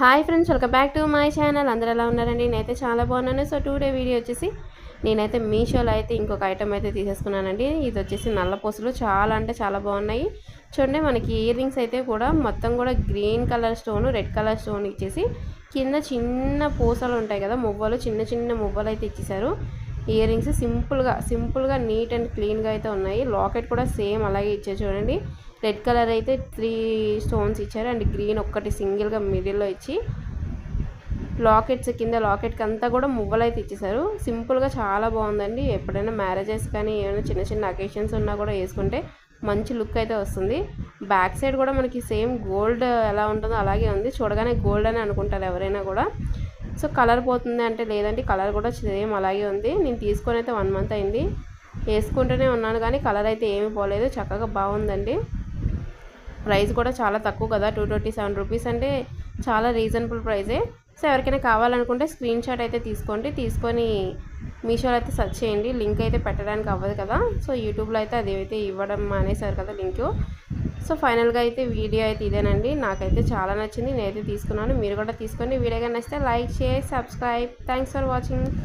Hi friends welcome back to my channel. అందరూ ఎలా ఉన్నారండి? నేనైతే చాలా బాగున్నాను. సో టూ డే వీడియో వచ్చేసి నేనైతే మీషోలో అయితే ఇంకొక ఐటమ్ అయితే తీసేసుకున్నానండి. ఇది వచ్చేసి నల్ల పూసలు. చాలా అంటే చాలా బాగున్నాయి. చూడండి మనకి ఇయర్ రింగ్స్ అయితే కూడా మొత్తం కూడా green colour stone red colour stone ఇచ్చేసి కింద చిన్న పూసలు ఉంటాయి కదా మువ్వలు చిన్న చిన్న మువ్వలు అయితే ఇచ్చేసారు ఇయర్ రింగ్స్ సింపుల్గా సింపుల్గా నీట్ అండ్ క్లీన్గా అయితే ఉన్నాయి. లాకెట్ కూడా సేమ్ అలాగే ఇచ్చారు చూడండి. రెడ్ కలర్ అయితే త్రీ స్టోన్స్ ఇచ్చారు అండ్ గ్రీన్ ఒక్కటి సింగిల్గా మిడిల్లో ఇచ్చి లాకెట్స్ కింద లాకెట్కి అంతా కూడా మువ్వలు అయితే ఇచ్చేసారు సింపుల్గా చాలా బాగుందండి. ఎప్పుడైనా మ్యారేజెస్ కానీ ఏమైనా చిన్న చిన్న అకేషన్స్ ఉన్నా కూడా వేసుకుంటే మంచి లుక్ అయితే వస్తుంది. బ్యాక్ సైడ్ కూడా మనకి సేమ్ గోల్డ్ ఎలా ఉంటుందో అలాగే ఉంది. చూడగానే గోల్డ్ అని అనుకుంటారు ఎవరైనా కూడా. సో కలర్ పోతుంది అంటే లేదంటే కలర్ కూడా సేమ్ అలాగే ఉంది. నేను తీసుకొని అయితే వన్ మంత్ అయింది. వేసుకుంటూనే ఉన్నాను కానీ కలర్ అయితే ఏమీ పోలేదు. చక్కగా బాగుందండి. ప్రైస్ కూడా చాలా తక్కువ కదా టూ ట్వంటీ సెవెన్ రూపీస్ అంటే చాలా రీజనబుల్ ప్రైజే సో ఎవరికైనా కావాలనుకుంటే స్క్రీన్ షాట్ అయితే తీసుకోండి. తీసుకొని మీషోలో అయితే సెర్చ్ చేయండి. లింక్ అయితే పెట్టడానికి అవ్వదు కదా. సో యూట్యూబ్లో అయితే అది అయితే ఇవ్వడం మానేశారు కదా లింక్ సో ఫైనల్గా అయితే వీడియో అయితే ఇదేనండి. నాకైతే చాలా నచ్చింది. నేనైతే తీసుకున్నాను. మీరు కూడా తీసుకొని వీడియో కానీ నచ్చితే like share subscribe thanks for watching